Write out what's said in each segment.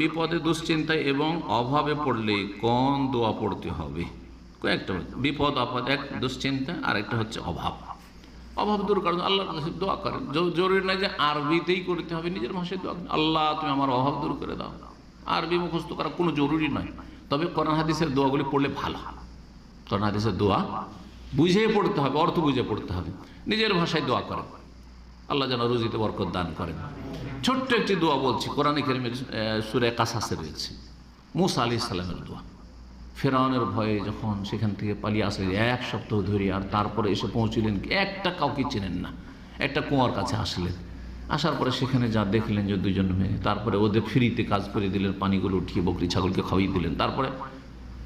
বিপদে, দুশ্চিন্তায় এবং অভাবে পড়লে কোন দোয়া পড়তে হবে? কয়েকটা বিপদ, আপদ, এক, দুশ্চিন্তা আর একটা হচ্ছে অভাব। অভাব দূর করেন আল্লাহর কাছে দোয়া করেন। জরুরি নয় যে আরবিতেই করতে হবে, নিজের ভাষায় দোয়া আল্লাহ, তুমি আমার অভাব দূর করে দাও। আরবি মুখস্থ করা কোনো জরুরি নয়। তবে কোরআন হাদিসের দোয়াগুলি পড়লে ভালো। কোরআন হাদিসের দোয়া বুঝে পড়তে হবে, অর্থ বুঝে পড়তে হবে। নিজের ভাষায় দোয়া করেন। আল্লাহ যেন রুজিতে বরকত দান করেন। ছোট্ট একটি দোয়া বলছি, কোরআনে কেরিমের সুরে কাসাসে রয়েছে। মুসা আলি ইসলামের দোয়া। ফেরাউনের ভয়ে যখন সেখান থেকে পালিয়ে আসলেন, এক সপ্তাহ ধরে আর তারপরে এসে পৌঁছলেন একটা কাউকে চেনেন না। একটা কুয়ার কাছে আসলেন। আসার পরে সেখানে যা দেখলেন যে দুজন মেয়ে, তারপরে ওদের ফ্রিতে কাজ করে দিলেন, পানিগুলো উঠিয়ে বকরি ছাগলকে খাওয়িয়ে দিলেন। তারপরে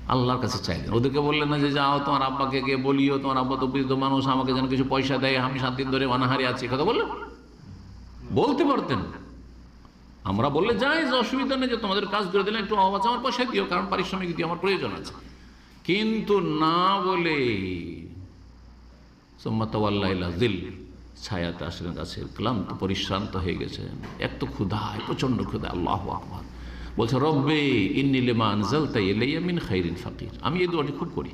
আল্লাহর কাছে চাইলেন। ওদেরকে বললেন না যে, যাও তোমার আব্বাকে গিয়ে বলিও, তোমার আব্বা তো বৃদ্ধ মানুষ, আমাকে যেন কিছু পয়সা দেয়, আমি সাত দিন ধরে অনাহারি আছি। কথা বললেন? বলতে পারতেন। আমরা বললে, যাই, যে অসুবিধা নেই যে, তোমাদের কাজ করে দিলে একটু অবাচ আমার পয়সা দিও, কারণ পারিশ্রমিক দিও, আমার প্রয়োজন আছে। কিন্তু না বলে দিল ছায়াতে আসলেন গাছের ক্লান্ত, পরিশ্রান্ত হয়ে গেছে এত তো ক্ষুধায়, প্রচণ্ড ক্ষুধা আল্লাহ আকবর। বলছে, রব্বে ইন্নিলেমা আনজাল তাই এলাইয়ামিন খাইরিন ফাকির। আমি এই দোয়াটি খুব করি।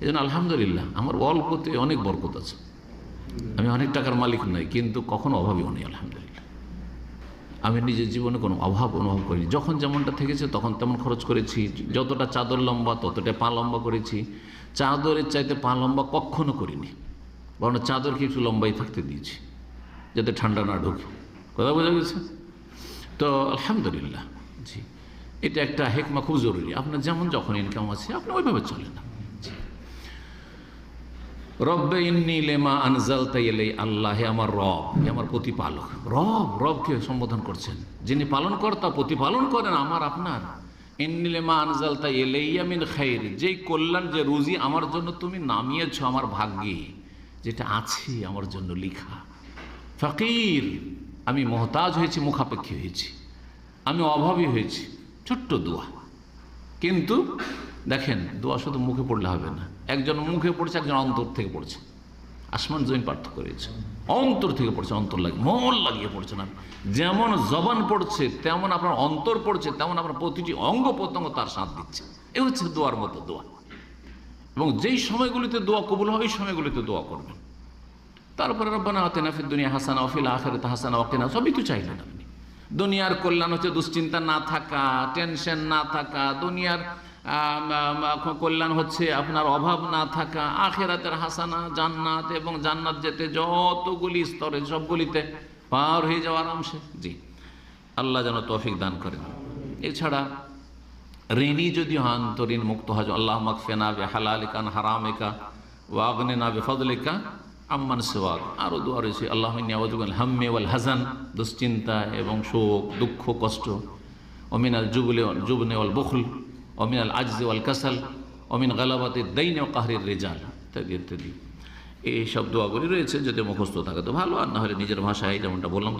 এই জন্য আলহামদুলিল্লাহ, আমার অল্পতে অনেক বরকত আছে। আমি অনেক টাকার মালিক নই, কিন্তু কখনো অভাবীও নেই আলহামদুলিল্লাহ। আমি নিজের জীবনে কোনো অভাব অনুভব করিনি। যখন যেমনটা থেকেছে, তখন তেমন খরচ করেছি। যতটা চাদর লম্বা, ততটা পা লম্বা করেছি। চাদরের চাইতে পা লম্বা কখনো করিনি। বরং চাদরকে একটু লম্বাই থাকতে দিয়েছি, যাতে ঠান্ডা না ঢুকে। কথা বোঝা গেছে? তো আলহামদুলিল্লাহ। জি। এটা একটা হেকমা খুব জরুরি। আপনার যেমন যখন ইনকাম আছে আপনি ওইভাবে চলেন রব্বে ইন্নি লেমা আনজাল তাইলে আল্লাহ হে আমার রব হে আমার প্রতিপালক। রব রবকে সম্বোধন করছেন? যিনি পালন কর্তা প্রতিপালন করেন আমার আপনার। ইন্নি লেমা আনজাল তাই এলেইয়ামিন খাইর যেই কল্যাণ যে রুজি আমার জন্য তুমি নামিয়েছ আমার ভাগ্যে যেটা আছে আমার জন্য লিখা। ফকির আমি মহতাজ হয়েছি, মুখাপেক্ষী হয়েছি। আমি অভাবী হয়েছি। ছোট্ট দোয়া। কিন্তু দেখেন, দোয়া শুধু মুখে পড়লে হবে না। একজন মুখে পড়ছে, একজন অন্তর থেকে পড়ছে। আসমান জমিন পার্থক্য রয়েছে। অন্তর থেকে পড়ছে, অন্তর লাগে মন লাগিয়ে পড়ছে না যেমন জবান পড়ছে, তেমন আপনার অন্তর পড়ছে, তেমন আপনার প্রতিটি অঙ্গ প্রত্যঙ্গ তার সাথ দিচ্ছে। এ হচ্ছে দোয়ার মতো দোয়া। এবং যেই সময়গুলিতে দোয়া কবুল হবে এই সময়গুলিতে দোয়া করবেন। তারপরে রব্বানা আতেনা ফির দুনিয়া হাসানা অফিল আখেরাত হাসানা অকেনা সবই তো চাইলেন আপনি। দুনিয়ার কল্যাণ হচ্ছে দুশ্চিন্তা না থাকা, টেনশন না থাকা, দুনিয়ার কল্যাণ হচ্ছে আপনার অভাব না থাকা, আখেরাতের হাসানা, জান্নাত এবং জান্নাত যেতে যতগুলি স্তরে, সবগুলিতে পার হয়ে যাওয়া আরামসে জি। আল্লাহ যেন তৌফিক দান করেন। এছাড়া ঋণী যদি হন তো ঋণ মুক্ত হজ, আল্লাহ মকফেনা বে হালালিকান হারামিকা ওয়াগনে না বে ফদলিকা আম্মান সেওয়াক আরও দোয়া রয়েছে আল্লাহ নিয়াওয়াজুল হাম্মে ওয়াল হাজান দুশ্চিন্তা এবং শোক, দুঃখ, কষ্ট। অমিন আল জুবলে জুবনে ওয়াল বখুল অমিন আল আজজে ওয়াল কাসাল অমিন গালাবাতে দৈন ও কাহরের রেজাল, ইত্যাদি ইত্যাদি। এই সব দোয়াগুলি রয়েছে, যদি মুখস্থ থাকে তো ভালো, আর না হলে নিজের ভাষায় যেমনটা বললাম